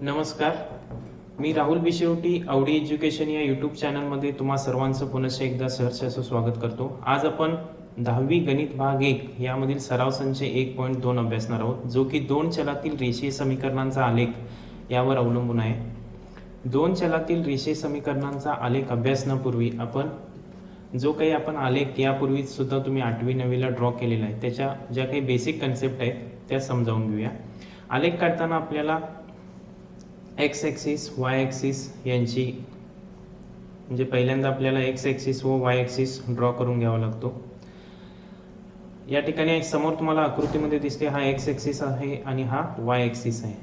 नमस्कार. मी राहुल बिशेवटी आवडी एज्युकेशन या यूट्यूब चॅनलमध्ये तुम्हा सर्वांचं पुनश्च एकदा सहर्ष असं स्वागत करतो. आज आपण दहावी गणित भाग एक यामधील सराव संच एक पॉईंट दोन अभ्यासणार आहोत जो की दोन चलातील रेषीय समीकरणांचा आलेख यावर अवलंबून आहे. दोन चलातील रेषीय समीकरणांचा आलेख अभ्यासनापूर्वी आपण जो काही आपण आलेख यापूर्वी सुद्धा तुम्ही आठवी नववीला ड्रॉ केलेला आहे त्याच्या ज्या काही बेसिक कन्सेप्ट आहेत त्या समजावून घेऊया. आलेख काढताना आपल्याला एक्स ॲक्सिस वाय ॲक्सिस यांची म्हणजे पहिल्यांदा आपल्याला एक्स ॲक्सिस व वाय ॲक्सिस ड्रॉ करून घ्यावा लागतो. या ठिकाणी समोर तुम्हाला आकृतीमध्ये दिसते हा एक्स ॲक्सिस आहे आणि हा वाय ॲक्सिस आहे.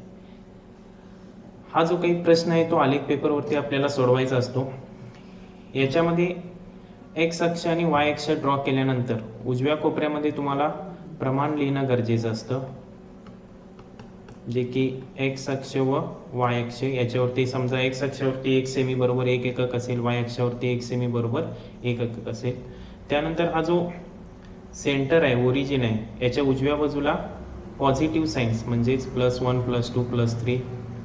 हा जो काही प्रश्न आहे तो आलेख पेपरवरती आपल्याला सोडवायचा असतो. याच्यामध्ये एक्स अक्ष आणि वाय अक्ष ड्रॉ केल्यानंतर उजव्या कोपऱ्यामध्ये तुम्हाला प्रमाण लिहिणं गरजेचं असतं. जे की एक्स अक्ष व वाय अक्ष याच्यावरती समजा एक्स अक्षावरती एक सेमी बरोबर एक एकक असेल वाय अक्षावरती एक सेमी बरोबर एक एकक असेल. त्यानंतर हा जो सेंटर आहे ओरिजिन आहे याच्या उजव्या बाजूला पॉझिटिव्ह साईन्स म्हणजेच plus one plus two plus three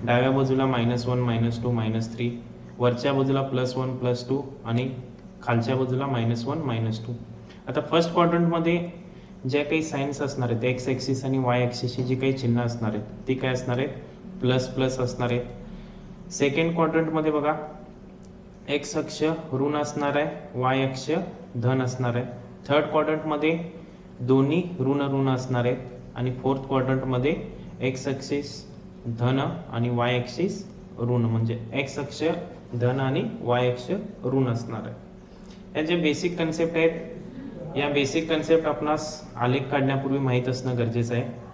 डाव्या बाजूला minus one minus two minus three वरच्या बाजूला प्लस वन प्लस टू आणि खालच्या बाजूला मायनस वन मायनस टू आता फर्स्ट क्वाड्रंटमध्ये ज्या काही सायन्स असणार आहेत एक्स ॲक्सिस आणि वाय ॲक्सिसची जी काही चिन्ह असणार आहेत ती काय असणार आहेत? प्लस प्लस असणार आहेत. सेकंड क्वाड्रंटमध्ये बघा एक्स अक्ष ऋण असणार आहे वाय अक्ष धन असणार आहे. थर्ड क्वाड्रंटमध्ये दोन्ही ऋण ऋण असणार आहेत. आणि फोर्थ क्वाड्रंटमध्ये एक्स अक्षिस धन आणि वाय अक्षिस ऋण म्हणजे एक्स अक्ष धन आणि वाय अक्ष ऋण असणार आहे. या जे बेसिक कन्सेप्ट आहेत या बेसिक कन्सेप्ट आपणास आलेख काढण्यापूर्वी माहीत असणं गरजेचं आहे.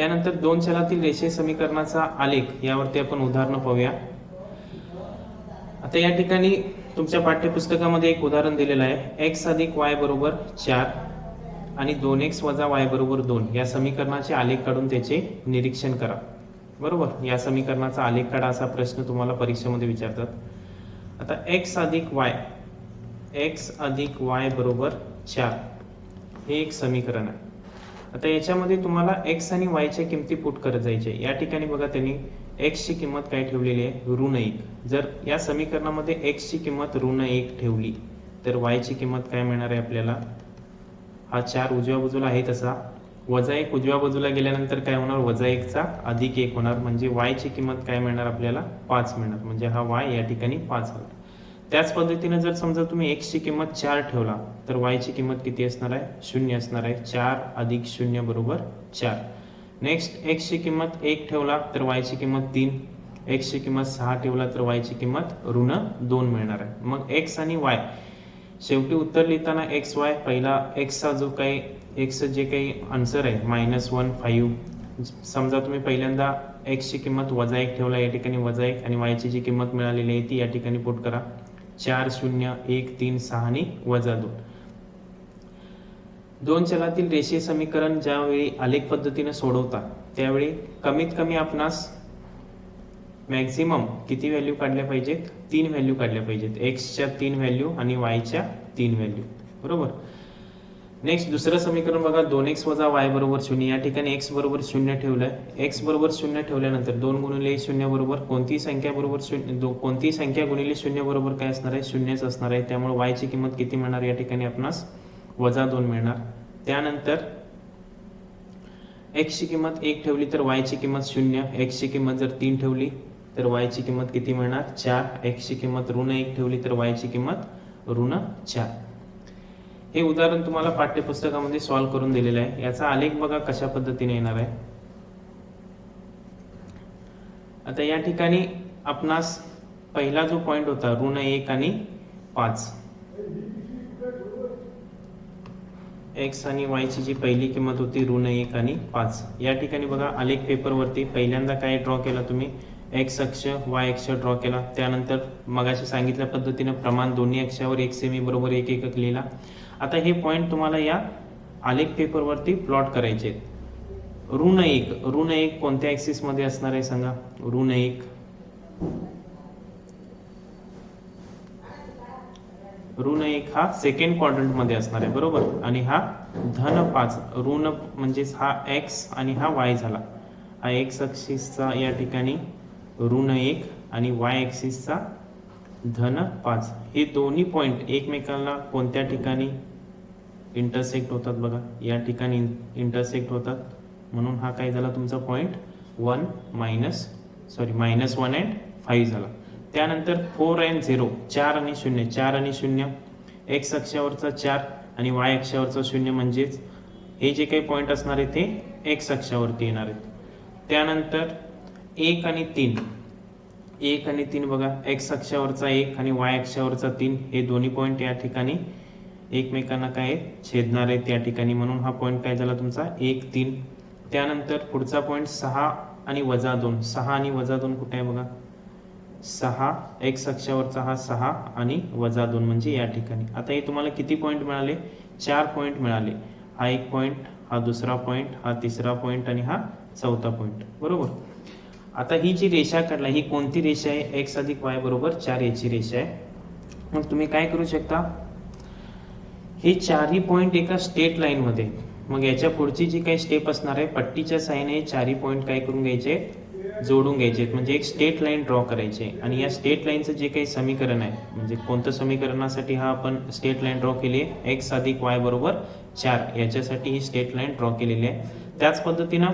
यानंतर दोन चलातील रेषे समीकरणाचा आलेख यावरती आपण उदाहरणं पाहूया. आता या ठिकाणी तुमच्या पाठ्यपुस्तकामध्ये एक उदाहरण दिलेलं आहे. एक्स अधिक वाय बरोबर चार आणि दोन एक्स वजा वाय बरोबर दोन. या समीकरणाचे आलेख काढून त्याचे निरीक्षण करा. बरोबर? या समीकरणाचा आलेख काढा असा प्रश्न तुम्हाला परीक्षेमध्ये विचारतात. आता एक्स अधिक वाय एक्स अधिक वाय बरोबर चार. हे एक समीकरण आहे. आता याच्यामध्ये तुम्हाला एक्स आणि वायच्या किमती पुट करत जायचे. या ठिकाणी बघा त्यांनी एक्सची किंमत काय ठेवलेली आहे? ऋण एक. जर या समीकरणामध्ये एक्सची किंमत ऋण एक ठेवली तर वायची किंमत काय मिळणार आहे आपल्याला? हा चार उजव्या बाजूला आहे तसा. वजा एक उजव्या बाजूला गेल्यानंतर काय होणार? वजा एकचा अधिक एक होणार. म्हणजे वायची किंमत काय मिळणार आपल्याला? पाच मिळणार. म्हणजे हा वाय या ठिकाणी पाच होणार. त्याच पद्धतीने जर समजा तुम्ही एक्सची किंमत चार ठेवला तर वायची किंमत किती असणार आहे? शून्य असणार आहे. चार अधिक शून्य बरोबर चार. नेक्स्ट एक्सची किंमत एक ठेवला तर वायची किंमत तीन. एक्सची किंमत सहा ठेवला तर वायची किंमत ऋण दोन मिळणार आहे. मग एक्स आणि वाय शेवटी उत्तर लिहिताना एक्स वाय पहिला एक्सचा जो काही एक्स जे काही आन्सर आहे मायनस वन फाईव्ह समजा तुम्ही पहिल्यांदा एक्सची किंमत वजा एक ठेवला या ठिकाणी वजा एक आणि वायची जी किंमत मिळालेली आहे ती या ठिकाणी पुट करा. चार शून्य एक तीन सहा वजा दोन. दोन चलातील रेषीय समीकरण ज्यावेळी आलेख पद्धतीने सोडवता त्यावेळी कमीत कमी आपणास मॅक्झिमम किती व्हॅल्यू काढल्या पाहिजेत? तीन व्हॅल्यू काढल्या पाहिजेत. एक्सच्या तीन व्हॅल्यू आणि वायच्या तीन व्हॅल्यू. बरोबर? नेक्स्ट दुसरं समीकरण बघा. दोन एक्स वजा वाय बरोबर शून्य. या ठिकाणी एक्स बरोबर शून्य ठेवलंय. एक्स बरोबर शून्य ठेवल्यानंतर दोन गुणिले शून्य बरोबर कोणतीही संख्या बरोबर शून्य दो- कोणतीही संख्या गुणिले शून्य बरोबर काय असणार आहे? शून्यच असणार आहे. त्यामुळे वायची किंमत किती मिळणार? या ठिकाणी आपणास वजा दोन मिळणार. त्यानंतर एक्सची किंमत एक ठेवली तर वायची किंमत शून्य. एक्सची किंमत जर तीन ठेवली तर वायची किंमत किती मिळणार? चार. एक्सची किंमत ऋण एक ठेवली तर वायची किंमत ऋण चार. हे उदाहरण तुम्हाला पाठ्यपुस्तकामध्ये सॉल्व्ह करून दिलेलं आहे. याचा आलेख बघा कशा पद्धतीने येणार आहे. आता या ठिकाणी आपणास पहिला जो पॉइंट होता ऋण एक आणि पाच. एक्स आणि वायची जी पहिली किंमत होती ऋण एक आणि पाच. या ठिकाणी बघा आलेख पेपरवरती पहिल्यांदा काय ड्रॉ केला तुम्ही? एक्स अक्ष वाय अक्ष ड्रॉ केला. त्यानंतर मगाशी सांगितल्या पद्धतीने प्रमाण दोन्ही अक्षावर एक सेमी बरोबर एक एकक लिहिला. आता हे पॉइंट तुम्हाला या आलेख पेपरवरती प्लॉट करायचे आहेत. ऋण एक. ऋण एक कोणत्या ऍक्सिसमध्ये असणार आहे सांगा? ऋण एक. ऋण एक हा सेकंड क्वाड्रंटमध्ये असणार आहे बरोबर? आणि हा धन पाच. ऋण म्हणजेच हा एक्स आणि हा वाय झाला. हा एक्स ॲक्सिसचा या ठिकाणी ऋण एक आणि वाय ॲक्सिसचा धन पाच. हे दोन्ही पॉईंट एकमेकांना कोणत्या ठिकाणी इंटरसेक्ट होतात बघा. या ठिकाणी इंटरसेक्ट होतात. म्हणून हा काय झाला तुमचा point one minus sorry minus one and five झाला. त्यानंतर फोर अँड झिरो चार आणि शून्य चार आणि शून्य. एक्स अक्षावरचा चार आणि वाय अक्षावरचा शून्य म्हणजेच हे जे काही पॉईंट असणार आहे ते एक्स अक्षावरती येणार आहेत. त्यानंतर एक आणि तीन. एक आणि तीन बघा. एक्स अक्षावरचा एक आणि वाय अक्षावरचा तीन. हे दोन्ही पॉईंट या ठिकाणी एकमेकांना काय छेदणार आहेत त्या ठिकाणी म्हणून हा पॉईंट काय झाला तुमचा? एक तीन. त्यानंतर पुढचा पॉईंट सहा आणि वजा दोन. सहा आणि वजा दोन कुठे आहे बघा? सहा एक्स अक्षावरचा हा सहा आणि वजा दोन म्हणजे या ठिकाणी. आता हे तुम्हाला किती पॉईंट मिळाले? चार पॉईंट मिळाले. हा एक पॉईंट हा दुसरा पॉईंट हा तिसरा पॉईंट आणि हा चौथा पॉईंट बरोबर? आता ही जी रेषा काढला ही कोणती रेषा आहे? एक्स अधिक वाय बरोबर चार याची रेषा आहे. मग तुम्ही काय करू शकता? हे चारही पॉईंट एका स्टेट लाईन मध्ये. मग याच्या पुढची जी काही स्टेप असणार आहे पट्टीच्या साहाय्याने हे चारही पॉईंट काय करून घ्यायचे? जोडून घ्यायचे. म्हणजे एक स्टेट लाईन ड्रॉ करायचे. आणि या स्टेट लाईनचं जे काही समीकरण आहे म्हणजे कोणतं समीकरणासाठी हा आपण स्टेट लाईन ड्रॉ केली आहे? एक्स अधिक वाय बरोबर चार. याच्यासाठी ही स्टेट लाईन ड्रॉ केलेली आहे. त्याच पद्धतीनं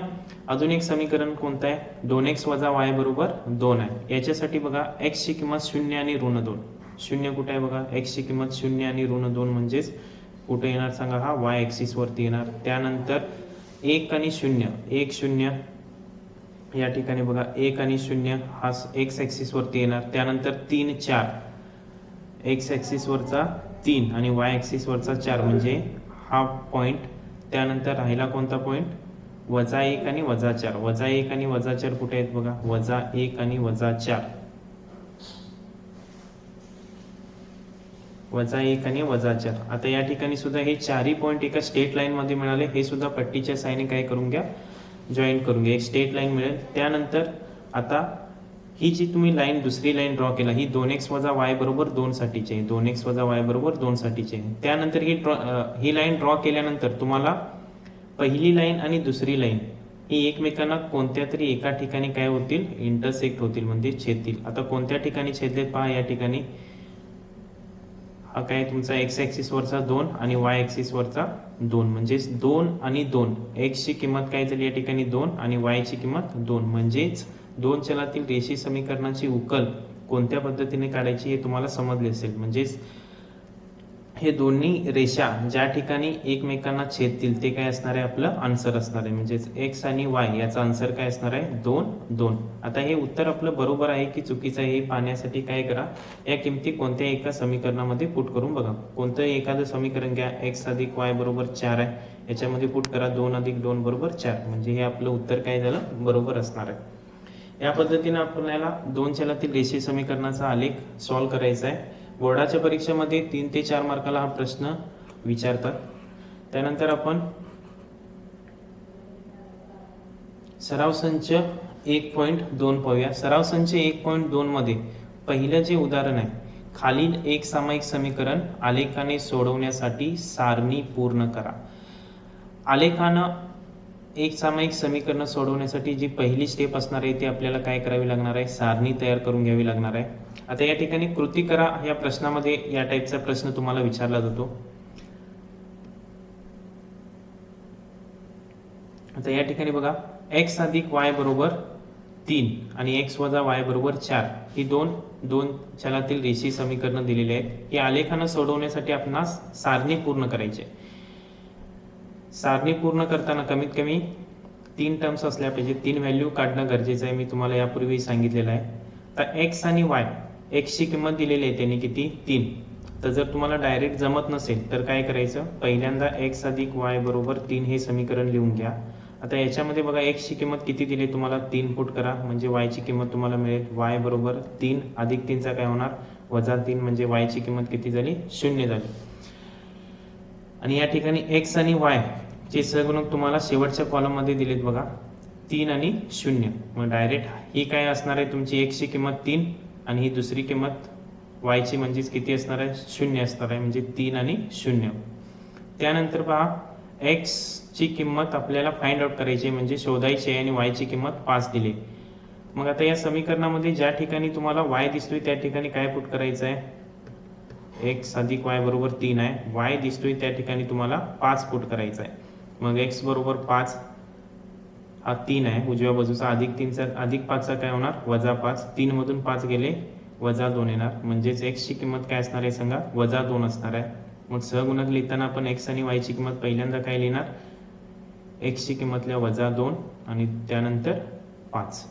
अजून एक समीकरण कोणतं आहे? दोन एक्स वजा वाय बरोबर दोन आहे. याच्यासाठी बघा एक्सची किंमत शून्य आणि ऋण दोन. शून्य कुठे आहे बघा? एक्सची किंमत शून्य आणि ऋण दोन म्हणजेच कुठे येणार सांगा हा? वाय ऍक्सिस वरती येणार. त्यानंतर एक आणि शून्य. एक शून्य. या ठिकाणी बघा एक आणि शून्य हा एक्स ॲक्सिसवरती येणार. त्यानंतर तीन चार. एक्स ऍक्सिस वरचा तीन आणि वाय ॲक्सिसवरचा चार म्हणजे हा पॉइंट त्यानंतर राहिला कोणता पॉइंट वजा एक आणि वजा चार. वजा एक आणि वजा चार कुठे आहेत बघा? वजा एक आणि वजा चार. वजा एक आणि वजा चार. आता या ठिकाणी सुद्धा हे चारही पॉईंट एका स्टेट लाईन मध्ये मिळाले. हे सुद्धा पट्टीच्या साईने काय करून घ्या? जॉईन करून घ्या. एक स्टेट लाईन मिळेल. त्यानंतर आता ही जी तुम्ही लाईन दुसरी लाईन ड्रॉ केला ही दोन एक्स वजा वाय बरोबर दोन साठीची आहे. दोन एक्स वजा वाय बरोबर दोन साठीची आहे. त्यानंतर ही ड्रॉ ही लाईन ड्रॉ केल्यानंतर तुम्हाला पहिली लाईन आणि दुसरी लाईन ही एकमेकांना कोणत्या तरी एका ठिकाणी काय होतील? इंटरसेक्ट होतील म्हणजे छेदतील. आता कोणत्या ठिकाणी छेदलेत पहा या ठिकाणी हा काय तुमचा एक्स ऍक्सिस वरचा दोन आणि वाय ऍक्सिस वरचा दोन. म्हणजेच दोन आणि दोन. एक्स ची किंमत काय झाली या ठिकाणी? दोन आणि वाय ची किंमत दोन. म्हणजेच दोन चलातील रेषी समीकरणाची उकल कोणत्या पद्धतीने काढायची हे तुम्हाला समजले असेल. म्हणजेच हे दोन्ही रेषा ज्या ठिकाणी एकमेकांना छेदतील ते काय असणार आहे? आपलं आन्सर असणार आहे. म्हणजेच एक्स आणि वाय याचा आन्सर काय असणार आहे? दोन दोन. आता हे उत्तर आपलं बरोबर आहे की चुकीचं आहे हे पाहण्यासाठी काय करा? या किमती कोणत्या एका समीकरणामध्ये पुट करून बघा. कोणतं एखादं समीकरण घ्या. एक्स अधिक वाय बरोबर चार आहे. याच्यामध्ये पुट करा. दोन अधिक दोन बरोबर चार. म्हणजे हे आपलं उत्तर काय झालं? बरोबर असणार आहे. या पद्धतीने आपल्याला दोन चलातील रेषीय समीकरणाचा आलेख सॉल्व्ह करायचा आहे. बोर्डाच्या परीक्षेमध्ये तीन ते चार मार्काला हा प्रश्न विचारतात. त्यानंतर आपण सराव संच एक पॉईंट दोन पाहूया. सराव संच एक पॉईंट दोन मध्ये पहिलं जे उदाहरण आहे खालील एक सामायिक समीकरण आलेखाने सोडवण्यासाठी सारणी पूर्ण करा. आलेखानं एक सामायिक समीकरण सोडवण्यासाठी जी पहिली स्टेप असणार आहे ती आपल्याला काय करावी लागणार आहे? सारणी तयार करून घ्यावी लागणार आहे. आता या ठिकाणी कृती करा या प्रश्नामध्ये या टाईपचा प्रश्न तुम्हाला विचारला जातो. आता या ठिकाणी बघा एक्स अधिक वाय बरोबर तीन आणि एक्स वजा वाय बरोबर चार ही दोन दोन चलातील रेषी समीकरणं दिलेली आहेत. ही आलेखानं सोडवण्यासाठी आपणास सारणी पूर्ण करायची आहे. सारणी पूर्ण करताना कमीत कमी तीन टर्म्स असल्या पाहिजे तीन व्हॅल्यू काढणं गरजेचं आहे. मी तुम्हाला यापूर्वी सांगितलेलं आहे. तर एक्स आणि वाय एक्सची किंमत दिलेली आहे त्यांनी किती? तीन. तर जर तुम्हाला डायरेक्ट जमत नसेल तर काय करायचं? पहिल्यांदा एक्स अधिक वाय बरोबर तीन हे समीकरण लिहून घ्या. आता याच्यामध्ये बघा एक्सची किंमत किती दिली तुम्हाला? तीन फूट करा. म्हणजे वायची किंमत तुम्हाला मिळेल. वाय बरोबर तीन अधिक तीनचा काय होणार? वजा तीन. म्हणजे वायची किंमत किती झाली? शून्य झाली. आणि या ठिकाणी एक्स आणि वाय चे सहगुणक तुम्हाला शेवटच्या कॉलममध्ये दिलेत बघा तीन आणि शून्य. मग डायरेक्ट ही काय असणार आहे? तुमची एकची किंमत तीन आणि ही दुसरी किंमत वायची म्हणजेच किती असणार आहे? शून्य असणार आहे म्हणजे तीन आणि शून्य. त्यानंतर पहा एक्सची किंमत आपल्याला फाइंड आउट करायची आहे, म्हणजे शोधायची आहे आणि वायची किंमत पाच दिली मग आता या समीकरणामध्ये ज्या ठिकाणी तुम्हाला वाय दिसतोय त्या ठिकाणी काय पुट करायचं आहे एक्स अधिक वाय बरोबर तीन आहे. वाय दिसतोय त्या ठिकाणी तुम्हाला पाच पुट करायचा आहे मग एक्स बरोबर पाच हा तीन आहे. उजव्या बाजूचा अधिक तीनचा अधिक पाचचा काय होणार? वजा पाच. तीन मधून पाच गेले वजा दोन येणार. म्हणजेच एक्सची किंमत काय असणार आहे सांगा? वजा दोन असणार आहे. मग सहगुणक लिहिताना आपण एक्स आणि वायची किंमत पहिल्यांदा काय लिहिणार? एक्सची किंमतल्या वजा दोन आणि त्यानंतर पाच.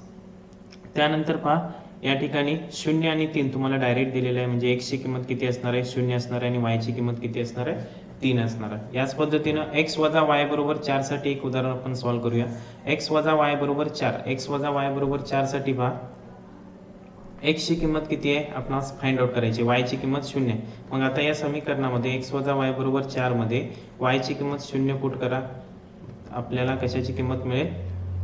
त्यानंतर पहा या ठिकाणी शून्य आणि तीन तुम्हाला डायरेक्ट दिलेलं आहे. म्हणजे एक्सची किंमत किती असणार आहे? शून्य असणार आहे आणि वायची किंमत किती असणार आहे? तीन असणार आहे. याच पद्धतीनं एक्स वजा वाय बरोबर चारसाठी एक उदाहरण आपण सॉल्व्ह करूया. एक्स वजा वाय बरोबर चार. एक्स वजा वाय बरोबर चारसाठी पहा. एक्सची किंमत किती आहे? आपणास फाइंड आउट करायची वायची किंमत शून्य आहे. मग आता या समीकरणामध्ये एक्स वजा वाय बरोबर चारमध्ये वायची किंमत शून्य पुट करा. आपल्याला कशाची किंमत मिळेल?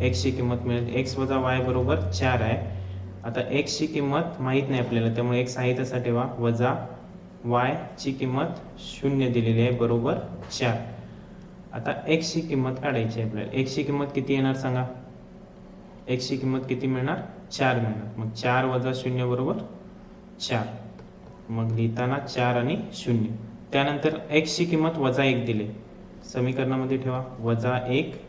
एक्सची किंमत मिळेल. एक्स वजा वाय बरोबर चार आहे. आता एक्सची किंमत माहीत नाही आपल्याला त्यामुळे एक्स आहे तसा ठेवा. वजा वाय ची किंमत शून्य दिलेली आहे बरोबर चार. आता एक्सची किंमत काढायची आहे आपल्याला. एक्सची किंमत किती येणार सांगा? एक्सची किंमत किती मिळणार? चार मिळणार. मग चार वजा शून्य बरोबर चार. मग लिहिताना चार आणि शून्य. त्यानंतर एक्सची किंमत वजा एक दिली. समीकरणामध्ये ठेवा. वजा एक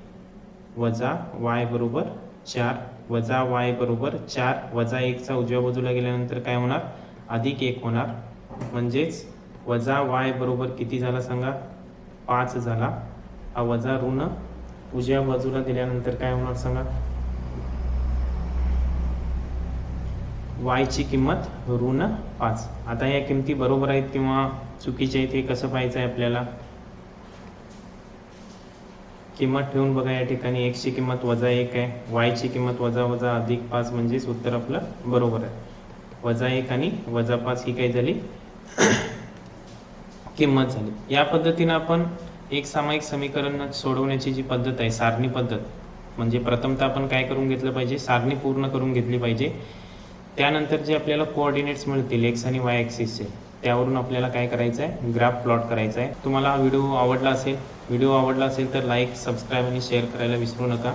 वजा वाय बरोबर चार. वजा वाय बरोबर चार. वजा एकचा उजव्या बाजूला गेल्यानंतर काय होणार? अधिक एक होणार. म्हणजेच वजा वाय बरोबर किती झाला सांगा? पाच झाला. हा वजा ऋण उजव्या बाजूला दिल्यानंतर काय होणार सांगा? वायची किंमत ऋण पाच. आता या किमती बरोबर आहेत किंवा चुकीच्या आहेत हे कसं पाहायचं आहे आपल्याला? किंमत ठेवून बघा या ठिकाणी. एक्सची किंमत वजा एक आहे. वायची किंमत वजा वजा अधिक पाच म्हणजेच उत्तर आपलं बरोबर आहे. वजा एक आणि वजा पाच ही काय झाली? किंमत झाली. या पद्धतीनं आपण एक सामायिक समीकरण सोडवण्याची जी पद्धत आहे सारणी पद्धत म्हणजे प्रथमतः आपण काय करून घेतलं पाहिजे? सारणी पूर्ण करून घेतली पाहिजे. त्यानंतर जे आपल्याला कोऑर्डिनेट्स मिळतील एक्स आणि वाय ॲक्सिसचे त्यावरून आपल्याला काय करायचं आहे ग्राफ प्लॉट करायचा आहे तुम्हाला हा व्हिडिओ आवडला असेल व्हिडिओ आवडला असेल तर लाईक सबस्क्राईब आणि शेअर करायला विसरू नका.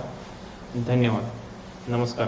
धन्यवाद. नमस्कार.